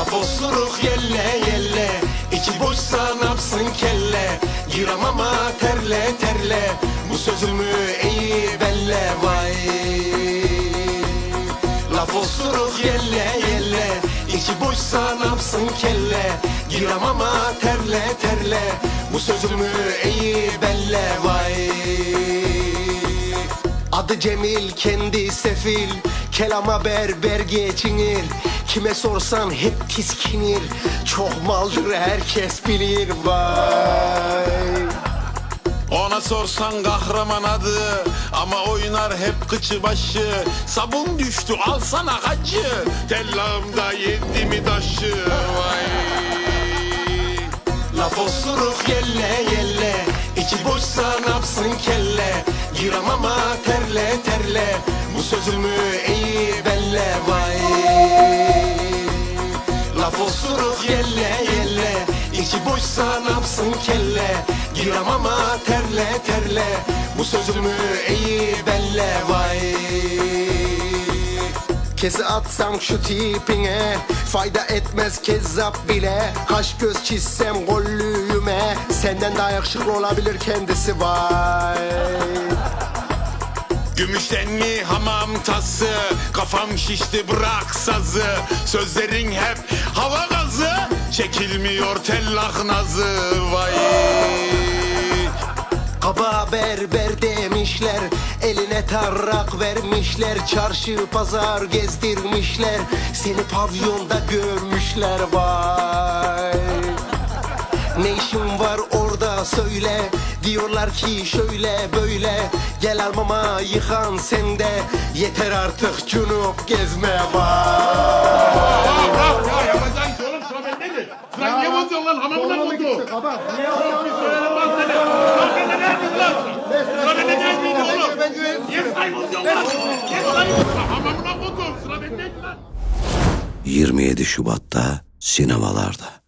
Laf osuruk yelle yelle. İçi boşsa napsın kelle. Giram ama terle. Terle Bu sözümü iyi belle? Vay. Laf osuruk yelle yelle. İçi boşsa napsın kelle. Giram ama terle. Terle Bu sözümü iyi belle? Vay. Adı Cemil kendi sefil Kelama berber geçinir. Kime sorsan hep tiskinir. Çok maldır herkes bilir. Vay. Ona sorsan kahraman adı Ama oynar hep kıçı başı. Sabun düştü alsana hacı. Tellağımda yendi mi taşı? Vay. Laf osuruk yelle yelle. İçi boşsa napsın kelle? Giram ama terle terle. Bu sözümü iyi osuruk yelle yelle. İçi boşsa napsın kelle? Giram ama terle terle. Bu sözümü iyi belle? Vay. Kesi atsam şu tipine Fayda etmez kezzap bile. Kaş göz çizsem gollüğüme Senden daha yakışıklı olabilir kendisi vay. Gümüşten mi hamam tası Kafam şişti bırak sazı. Sözlerin hep hava gazı Çekilmiyor tellah nazı Vay. Kaba berber demişler Eline tarrak vermişler Çarşı pazar gezdirmişler Seni pavyonda görmüşler vay. Ne işin var orada söyle Diyorlar ki şöyle böyle. Gel almama yıkan sende Yeter artık cunup gezme vay Sıra niye bozuyorsun lan hamamına bozu. Çok bir söylerim ben seni. Sıra bende lan sıra? Bende değil miydi oğlum? Niye sırayı bozuyorsun lan? Niye bozuyorsun? Hamamına bozuyorsun sıra bendeydi lan. 27 Şubat'ta sinemalarda.